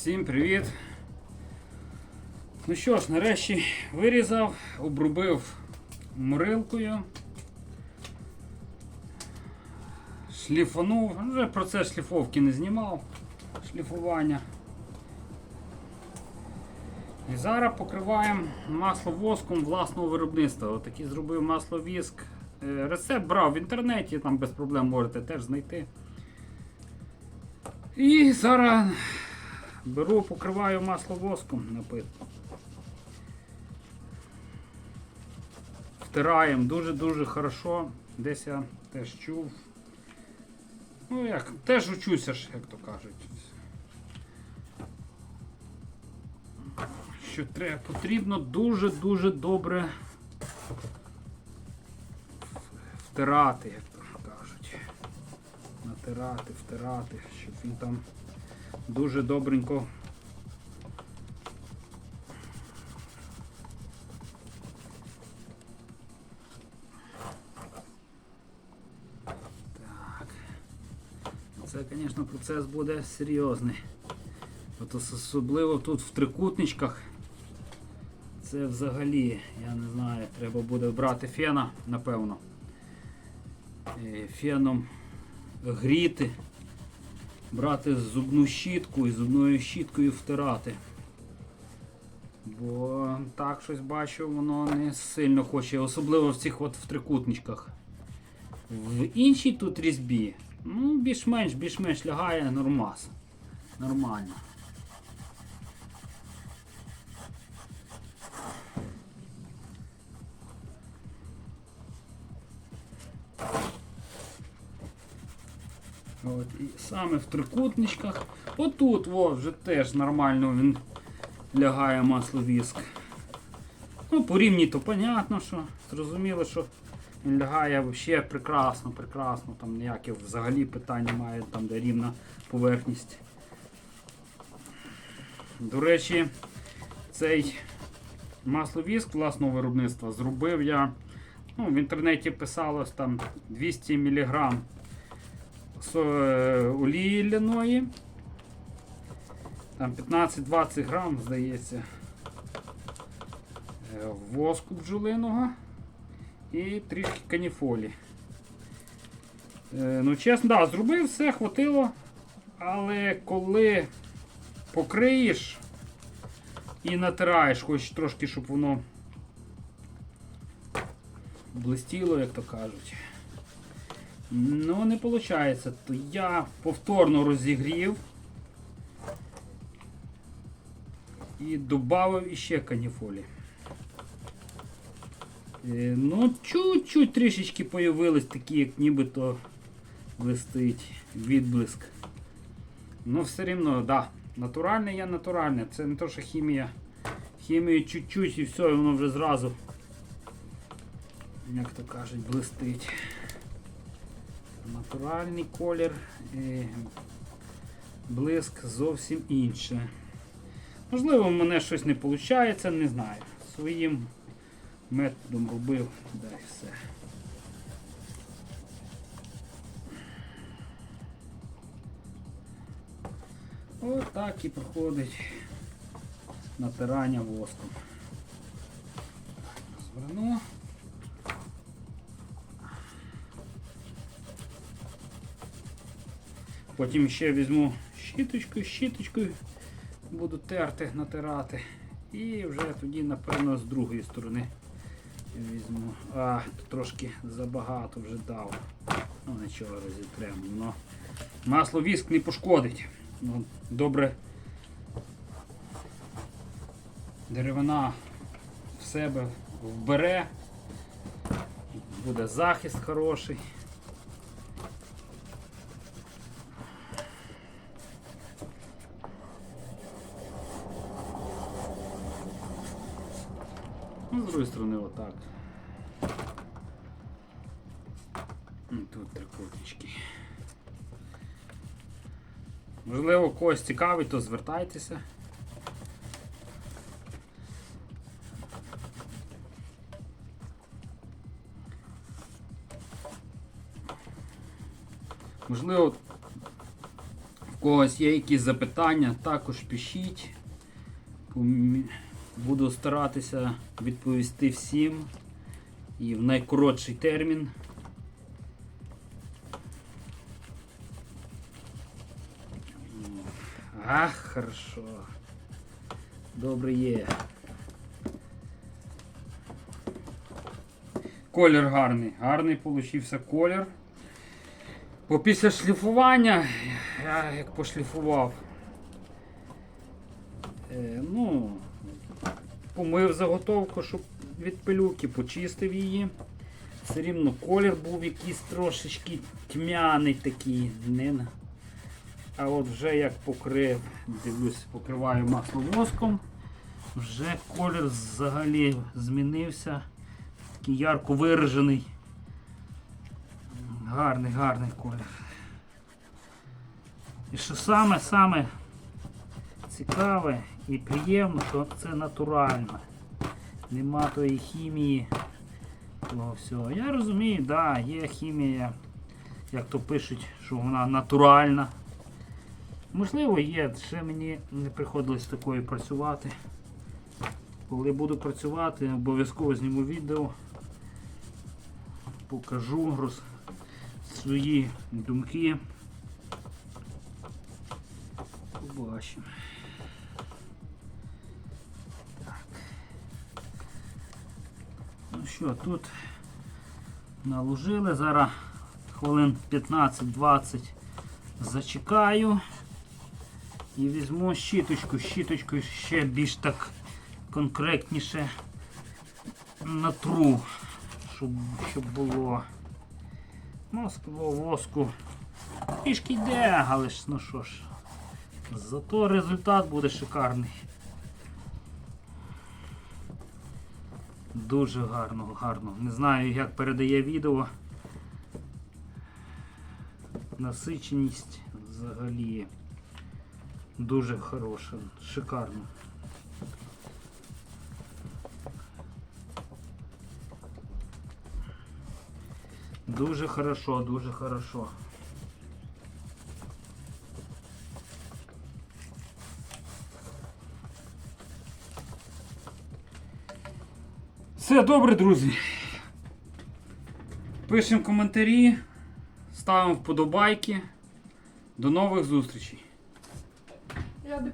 Всім привіт! Ну що ж, нарешті вирізав, обрубив морилкою. Шліфанув, вже процес шліфовки не знімав, шліфування. І зараз покриваємо масло воском власного виробництва. Отакий зробив масло віск. Е, Рецепт брав в інтернеті, там без проблем можете теж знайти. І зараз беру, покриваю масло воском напитку. Втираємо дуже-дуже хорошо. Десь я теж чув. Ну як, теж учуся ж, як то кажуть. Що треба, потрібно дуже-дуже добре втирати, як то кажуть. Натирати, втирати, щоб він там дуже добренько. Так. Це, звісно, процес буде серйозний. От особливо тут в трикутничках. Це взагалі, я не знаю, треба буде брати фена, напевно. Е, Феном гріти, брати зубну щітку і зубною щіткою втирати. Бо так щось бачу, воно не сильно хоче, особливо в цих от в трикутничках. В іншій тут різьбі, ну, більш-менш, більш-менш лягає нормас. Нормально. От, і саме в трикутничках. Отут во, вже теж нормально він лягає масло віск. Ну, по рівні то понятно, що зрозуміло, що він лягає взагалі прекрасно, прекрасно, там ніяких взагалі питань немає, там де рівна поверхність. До речі, цей масловіск власного виробництва зробив я. Ну, в інтернеті писалось там 200 мг олії ляної. Там 15-20 грам, здається, е, воску бджолиного і трішки каніфолі. Е, Ну, чесно, да, зробив все, хватило. Але коли покриєш і натираєш, хоч трошки, щоб воно блистіло, як то кажуть. Ну, не виходить. То я повторно розігрів і додав іще каніфолі. Е, Ну, чуть-чуть трішечки появились такі, як нібито блистить відблиск. Ну, все рівно, да. Натуральне є натуральне. Це не то, що хімія. Хімію чуть-чуть і все, і воно вже зразу, як то кажуть, блистить. Натуральний колір, і блиск зовсім інше. Можливо, в мене щось не виходить, не знаю. Своїм методом робив, да і все. Ось так і проходить натирання воском. Розверну. Потім ще візьму щіточкою, щіточкою буду терти, натирати. І вже тоді, напевно, з другої сторони візьму. А, трошки забагато вже дав. Ну нічого розітремо. Но масло віск не пошкодить. Ну, добре деревина в себе вбере. Буде захист хороший. З другої сторони отак. І Тут трикутнички. Можливо, когось цікавить, то звертайтеся. Можливо, в когось є якісь запитання, також пишіть. Буду старатися відповісти всім і в найкоротший термін. Ах, хорошо. Добре є. Колір гарний. Гарний получився колір. Бо після шліфування, я як пошліфував, е, ну, помив заготовку, щоб від пилюки, почистив її. Все рівно колір був якийсь трошечки тьмяний такий. Не... А от вже як покрив, дивлюсь, покриваю масло воском, вже колір взагалі змінився. Такий ярко виражений. Гарний, гарний колір. І що саме саме цікаве і приємно, що це натурально. Нема тої хімії. Того всього. Я розумію, да, є хімія, як то пишуть, що вона натуральна. Можливо, є, ще мені не приходилось такою працювати. Коли буду працювати, обов'язково зніму відео, покажу роз... свої думки. Побачимо. Ну що, тут наложили, зараз хвилин 15-20 зачекаю і візьму щіточку, щіточку ще більш так конкретніше натру, щоб, щоб було мозкового воску. Трішки йде, але ж ну що ж, зато результат буде шикарний. Дуже гарно, гарно. Не знаю, як передає відео. Насиченість взагалі дуже хороша, шикарно. Дуже хорошо, дуже хорошо. Все добре, друзі. Пишемо коментарі, ставимо вподобайки. До нових зустрічей. Я.